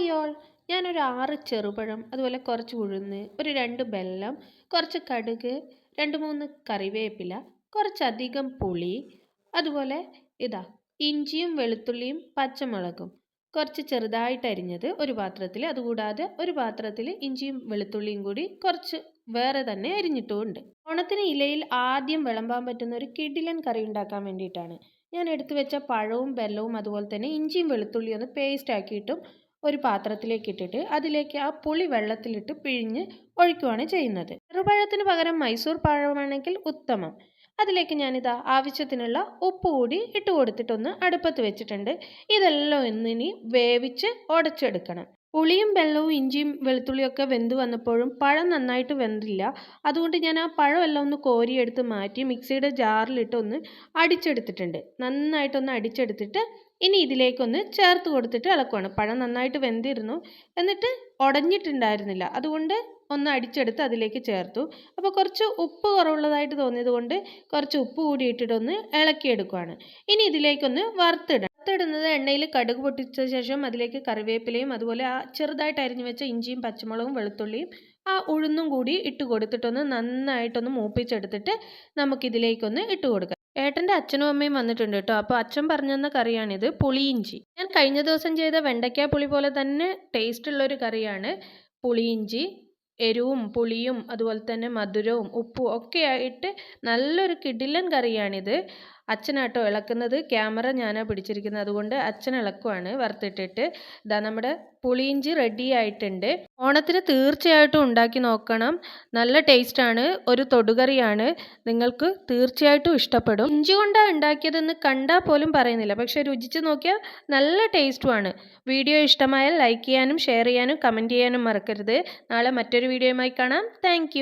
Hi ഞാനൊരു ആറ് ചെറുപഴം അതുപോലെ കുറച്ച് ഉഴുന്ന് ഒരു രണ്ട് ബെല്ലം കുറച്ച് കടുക് രണ്ട് മൂന്ന് കറിവേപ്പില കുറച്ചധികം പുളി അതുപോലെ ഇതാ ഇഞ്ചിയും വെളുത്തുള്ളിയും പച്ചമുളകും. കുറച്ച് ചെറുതായിട്ട് അരിഞ്ഞത് ഒരു പാത്രത്തിൽ അതുകൂടാതെ ഒരു പാത്രത്തിൽ ഇഞ്ചിയും വെളുത്തുള്ളിയും കൂടി കുറച്ച് വേറെ തന്നെ അരിഞ്ഞിട്ടുമുണ്ട്. ഓണത്തിന് ഇലയിൽ ആദ്യം വിളമ്പാൻ പറ്റുന്ന ഒരു കിടിലൻ കറി ഉണ്ടാക്കാൻ വേണ്ടിയിട്ടാണ്. ഞാൻ എടുത്തു വെച്ച പഴവും ബെല്ലവും അതുപോലെ തന്നെ ഇഞ്ചിയും വെളുത്തുള്ളിയും ഒന്ന് പേസ്റ്റ് ആക്കിയിട്ടും ഒരു പാത്രത്തിലേക്ക് ഇട്ടിട്ട് അതിലേക്ക് ആ പുളി വെള്ളത്തിലിട്ട് പിഴിഞ്ഞ് ഒഴിക്കുകയാണ് ചെയ്യുന്നത്. ചെറുപഴത്തിന് പകരം മൈസൂർ പഴമാണെങ്കിൽ ഉത്തമം. അതിലേക്ക് ഞാനിതാ ആവശ്യത്തിനുള്ള ഉപ്പ് കൂടി ഇട്ട് കൊടുത്തിട്ടൊന്ന് അടുപ്പത്ത് വെച്ചിട്ടുണ്ട്. ഇതെല്ലാം ഒന്നിനി വേവിച്ച് ഉടച്ചെടുക്കണം. പുളിയും വെള്ളവും ഇഞ്ചിയും വെളുത്തുള്ളിയൊക്കെ വെന്ത് വന്നപ്പോഴും പഴം നന്നായിട്ട് വെന്തില്ല. അതുകൊണ്ട് ഞാൻ ആ പഴമെല്ലാം ഒന്ന് കോരിയെടുത്ത് മാറ്റി മിക്സിയുടെ ജാറിലിട്ട് ഒന്ന് അടിച്ചെടുത്തിട്ടുണ്ട്. നന്നായിട്ടൊന്ന് അടിച്ചെടുത്തിട്ട് ഇനി ഇതിലേക്കൊന്ന് ചേർത്ത് കൊടുത്തിട്ട് ഇളക്കുവാണ്. പഴം നന്നായിട്ട് വെന്തിരുന്നു. എന്നിട്ട് ഉടഞ്ഞിട്ടുണ്ടായിരുന്നില്ല. അതുകൊണ്ട് ഒന്ന് അടിച്ചെടുത്ത് അതിലേക്ക് ചേർത്തു. അപ്പോൾ കുറച്ച് ഉപ്പ് കുറവുള്ളതായിട്ട് തോന്നിയത് കൊണ്ട് കുറച്ച് ഉപ്പ് കൂടി ഇട്ടിട്ടൊന്ന് ഇളക്കിയെടുക്കുവാണ്. ഇനി ഇതിലേക്കൊന്ന് വറുത്തിടണം. വറുത്തിടുന്നത് എണ്ണയിൽ കടുക് പൊട്ടിച്ച ശേഷം അതിലേക്ക് കറിവേപ്പിലയും അതുപോലെ ആ ചെറുതായിട്ട് അരിഞ്ഞു വെച്ച ഇഞ്ചിയും പച്ചമുളകും വെളുത്തുള്ളിയും ആ ഉഴുന്നും കൂടി ഇട്ട് കൊടുത്തിട്ടൊന്ന് നന്നായിട്ടൊന്ന് മൂപ്പിച്ചെടുത്തിട്ട് നമുക്കിതിലേക്കൊന്ന് ഇട്ട് കൊടുക്കാം. ഏട്ടന്റെ അച്ഛനും അമ്മയും വന്നിട്ടുണ്ട് കേട്ടോ. അപ്പോൾ അച്ഛൻ പറഞ്ഞു തന്ന കറിയാണിത് പുളിയിഞ്ചി. ഞാൻ കഴിഞ്ഞ ദിവസം ചെയ്ത വെണ്ടയ്ക്ക പുളി പോലെ തന്നെ ടേസ്റ്റ് ഉള്ളൊരു കറിയാണ് പുളിയിഞ്ചി. എരിവും പുളിയും അതുപോലെ തന്നെ മധുരവും ഉപ്പും ഒക്കെ ആയിട്ട് നല്ലൊരു കിടിലൻ കറിയാണിത്. അച്ഛനാട്ടോ ഇളക്കുന്നത്. ക്യാമറ ഞാനാണ് പിടിച്ചിരിക്കുന്നത്. അതുകൊണ്ട് അച്ഛൻ ഇളക്കുവാണ് വറുത്തിട്ടിട്ട്. ഇതാ നമ്മുടെ പുളിയിഞ്ചി റെഡി ആയിട്ടുണ്ട്. ഓണത്തിന് തീർച്ചയായിട്ടും ഉണ്ടാക്കി നോക്കണം. നല്ല ടേസ്റ്റാണ് ഒരു തൊടുകറിയാണ്. നിങ്ങൾക്ക് തീർച്ചയായിട്ടും ഇഷ്ടപ്പെടും. ഇഞ്ചി കൊണ്ടാണ് ഉണ്ടാക്കിയതെന്ന് കണ്ടാൽ പോലും പറയുന്നില്ല. പക്ഷേ രുചിച്ച് നോക്കിയാൽ നല്ല ടേസ്റ്റുമാണ് വീഡിയോ ഇഷ്ടമായാൽ ലൈക്ക് ചെയ്യാനും ഷെയർ ചെയ്യാനും കമന്റ് ചെയ്യാനും മറക്കരുത്. നാളെ മറ്റൊരു വീഡിയോയുമായി കാണാം. താങ്ക്